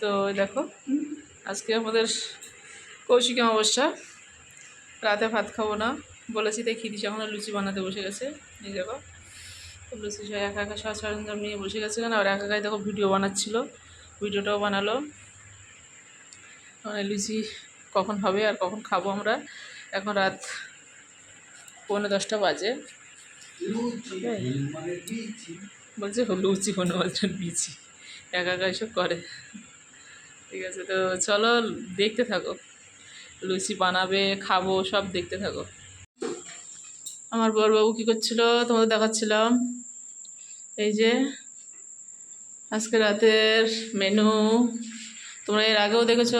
তো দেখো, আজকে আমাদের কৌশিক অমাবস্যা। রাতে ভাত খাব না। বলেছি তাই খিদিস এখনও লুচি বানাতে বসে গেছে। নিয়ে দেখো, লুচি সব একা একা সব সরঞ্জাম নিয়ে বসে গেছে কেন? আর একা দেখো ভিডিও বানাচ্ছিল, ভিডিওটাও বানালো। মানে লুচি কখন হবে আর কখন খাব আমরা? এখন রাত পৌনে দশটা বাজে। বলছে লুচি কোনো বলছে বিচি একা একা এসব করে। ঠিক আছে? তো চলো দেখতে থাকো। লুচি বানাবে, খাব, সব দেখতে থাকো। আমার বড়বাবু কী করছিল? তোমাদের দেখাচ্ছিলাম। এই যে, আজকে রাতের মেনু তোমরা এর আগেও দেখেছ?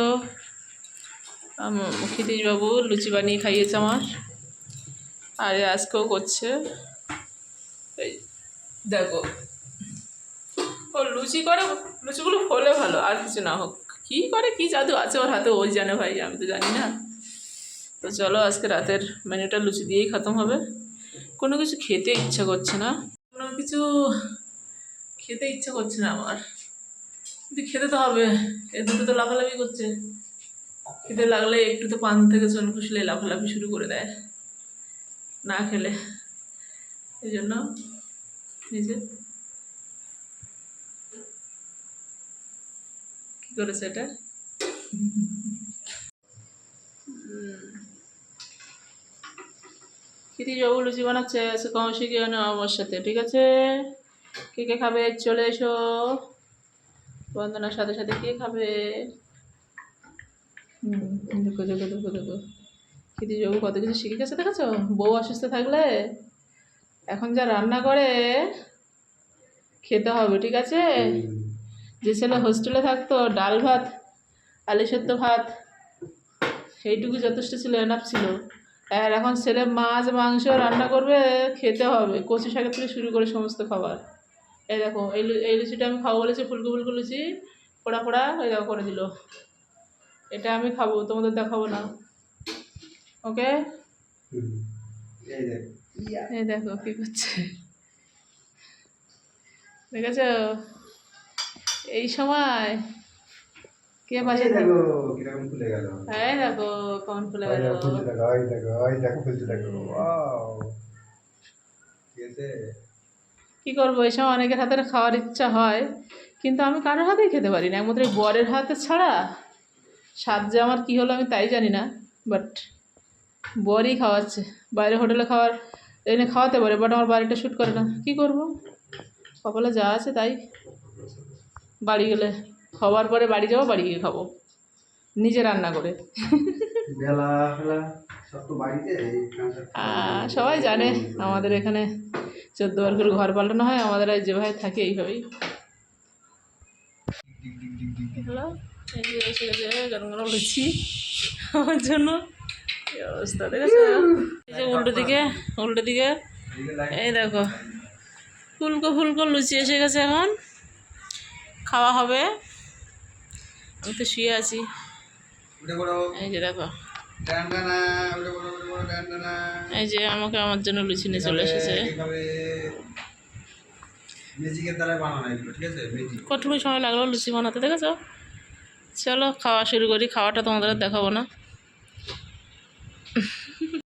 বাবু লুচি বানিয়ে খাইয়েছে আমার। আর আজকেও করছে। এই, দেখো। ও লুচি করে, লুচিগুলো ফলে ভালো, আর কিছু না হোক। কী করে, কী জাদু আছে ওর হাতে? ওই জানে ভাই, আমি তো জানি না। তো চলো, আজকে রাতের মেনুটা লুচি দিয়েই খতম হবে। কোনো কিছু খেতে ইচ্ছা করছে না। কোনো কিছু খেতে ইচ্ছা করছে না আমার। কিন্তু খেতে তো হবে। এ দুটো তো লাফালাফি করছে। খেতে লাগলে একটু তো পান থেকে চন খুশলে লাফালাফি শুরু করে দেয়। না খেলে। এই জন্য নিজে কি করেছে এটা? কিতি যাব লুচি বানাচ্ছে, সে কৌশিক আমার সাথে, ঠিক আছে? কে কে খাবে? চলে এসো। বন্দনার সাথে সাথে কে খাবে? দেখো দেখো দেখো দেখো। কিতি যাব কত কিছু শিখে গেছে দেখেছ? বউ অসুস্থ থাকলে এখন যা রান্না করে, খেতে হবে, ঠিক আছে? যে ছেলে হোস্টেলে থাকতো, ডাল ভাত, আলু সেদ্ধ ভাত, সেইটুকু যথেষ্ট ছিল এনাফ ছিল। আর এখন ছেলে মাছ, মাংস রান্না করবে, খেতে হবে, কচু শাকের থেকে শুরু করে সমস্ত খাবার। এই দেখো, এই এই লুচিটা আমি খাব বলেছি ফুলকো ফুলকো লুচি, পোড়া পোড়া, এই দেখো করে দিল। এটা আমি খাব, তোমাদের দেখাবো না। ওকে? এই দেখো, কি করছে? দেখেছ? এই সময় কে পাশে দেখো কীরকম খুলে গেল। এই দেখো কখন খুলে গেল। দেখো, দেখো ওই দেখো ওই দেখো ফুলছে দেখো ওয়াও। কি করব এই সময় অনেকের হাতে খাওয়ার ইচ্ছা হয় কিন্তু আমি কারোর হাতেই খেতে পারি না। একমাত্র এই বরের হাতে ছাড়া স্বাদ যে আমার কী হলো আমি তাই জানি না বাট বরই খাওয়াচ্ছে। বাইরে হোটেলে খাওয়ার এনে খাওয়াতে পারে বাট আমার বাড়িটা শ্যুট করে না। কি করব? কপালে যা আছে তাই। বাড়ি গেলে খাওয়ার পরে বাড়ি যাব বাড়ি গিয়ে খাব। নিজে রান্না করে। সবাই জানে আমাদের এখানে চোদ্দ বার করে ঘর পাল্টানো হয় আমাদের আর যেভাবে থাকে এইভাবেই। হ্যালো এই যে এসে গেছে গরম গরম লুচি আমার জন্য কি অবস্থা দেখেছ? এই যে উল্টো দিকে উল্টো দিকে এই দেখো ফুলকো ফুলকো লুচি এসে গেছে এখন। খাওয়া হবে। আমি তো শুয়ে আছি। এই যে দেখো। এই যে আমাকে আমার জন্য লুচি নিয়ে চলে এসেছে। কতটুকু সময় লাগল লুচি বানাতে দেখেছ? চলো খাওয়া শুরু করি খাওয়াটা তোমাদের দেখাবো না।